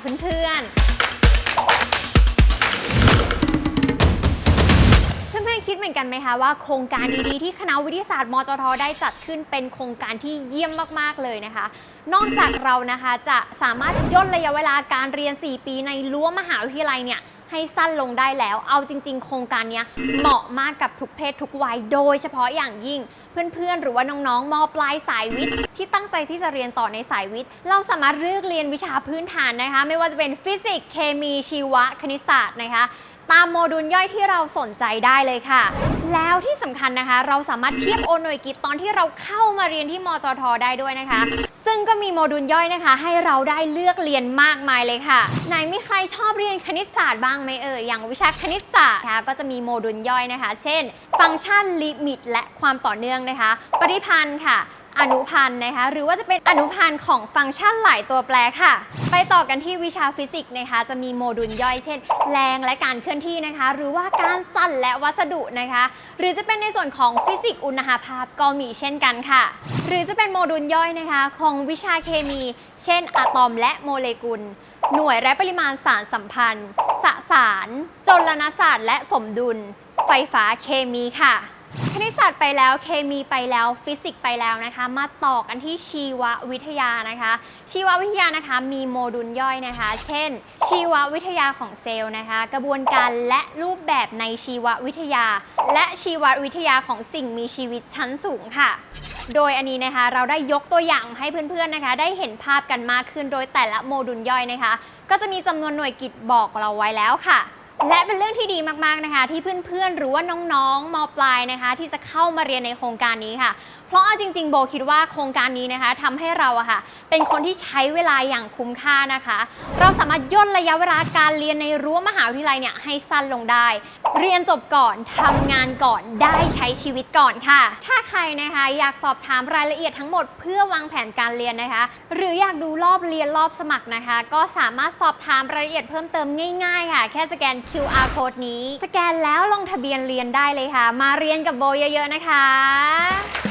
เพื่อนๆ เพื่อนๆคิดเหมือนกันไหมคะว่าโครงการดีๆที่คณะวิทยาศาสตร์มจทได้จัดขึ้นเป็นโครงการที่เยี่ยมมากๆเลยนะคะ นอกจากเรานะคะจะสามารถย่นระยะเวลาการเรียน 4 ปีในรั้วมหาวิทยาลัยเนี่ย ให้สั้นลงได้แล้ว เอาจริง ๆ โครงการนี้เหมาะมากกับทุกเพศทุกวัย โดยเฉพาะอย่างยิ่งเพื่อนๆ หรือว่าน้องๆ มปลายสายวิทย์ ที่ตั้งใจที่จะเรียนต่อในสายวิทย์ เราสามารถเลือกเรียนวิชาพื้นฐานนะคะ ไม่ว่าจะเป็นฟิสิกส์เคมีชีวะคณิตศาสตร์นะคะตามโมดูลย่อยที่เราสนใจได้เลยค่ะ แล้วที่สำคัญนะคะ เราสามารถเทียบโอนหน่วยกิตตอนที่เราเข้ามาเรียนที่มจทได้ด้วยนะคะ งก็มีโมดูลย่อยนะคะ ให้เราได้เลือกเรียนมากมายเลยค่ะ ไหนมีใครชอบเรียนคณิตศาสตร์บ้างไหมเอ่ยอย่างวิชาคณิตศาสตร์นะคะก็จะมีโมดูลย่อยนะคะ เช่น ฟังก์ชันลิมิตและความต่อเนื่องนะคะ ปริพันธ์ค่ะ อนุพันธ์นะคะ หรือว่าจะเป็นอนุพันธ์ของฟังก์ชันหลายตัวแปรค่ะ ไปต่อกันที่วิชาฟิสิกส์นะคะ จะมีโมดูลย่อยเช่น แรงและการเคลื่อนที่นะคะ หรือว่าการสั่นและวัสดุนะคะ หรือจะเป็นในส่วนของฟิสิกส์อุณหภาพก็มีเช่นกันค่ะ หรือจะเป็นโมดูลย่อยนะคะ ของวิชาเคมี เช่นอะตอมและโมเลกุล หน่วยและปริมาณสารสัมพันธ์ สสาร จลนศาสตร์ และสมดุล ไฟฟ้าเคมีค่ะ คณิตศาสตร์ไปแล้วเคมีไปแล้วฟิสิกส์ไปแล้วนะคะ มาต่อกันที่ชีววิทยานะคะ ชีววิทยานะคะมีโมดูลย่อยนะคะ เช่น ชีววิทยาของเซลล์นะคะ กระบวนการและรูปแบบในชีววิทยา และชีววิทยาของสิ่งมีชีวิตชั้นสูงค่ะโดยอันนี้นะคะเราได้ยกตัวอย่างให้เพื่อนๆนะคะ ได้เห็นภาพกันมากขึ้นโดยแต่ละโมดูลย่อยนะคะ ก็จะมีจำนวนหน่วยกิตบอกเราไว้แล้วค่ะ และเป็นเรื่องที่ดีมากๆนะคะ ที่เพื่อนๆหรือว่าน้องๆมปลายนะคะ ที่จะเข้ามาเรียนในโครงการนี้ค่ะ เพราะจริงๆ โบคิดว่าโครงการนี้นะคะทำให้เราอะค่ะ เป็นคนที่ใช้เวลาอย่างคุ้มค่านะคะ เราสามารถย่นระยะเวลาการเรียนในรั้วมหาวิทยาลัยเนี่ยให้สั้นลงได้ เรียนจบก่อนทำงานก่อนได้ใช้ชีวิตก่อนค่ะ ถ้าใครนะคะอยากสอบถามรายละเอียดทั้งหมดเพื่อวางแผนการเรียนนะคะ หรืออยากดูรอบเรียนรอบสมัครนะคะ ก็สามารถสอบถามรายละเอียดเพิ่มเติมง่าย ๆ ค่ะ แค่สแกน QR code นี้ สแกนแล้วลงทะเบียนเรียนได้เลยค่ะ มาเรียนกับโบเยอะๆนะคะ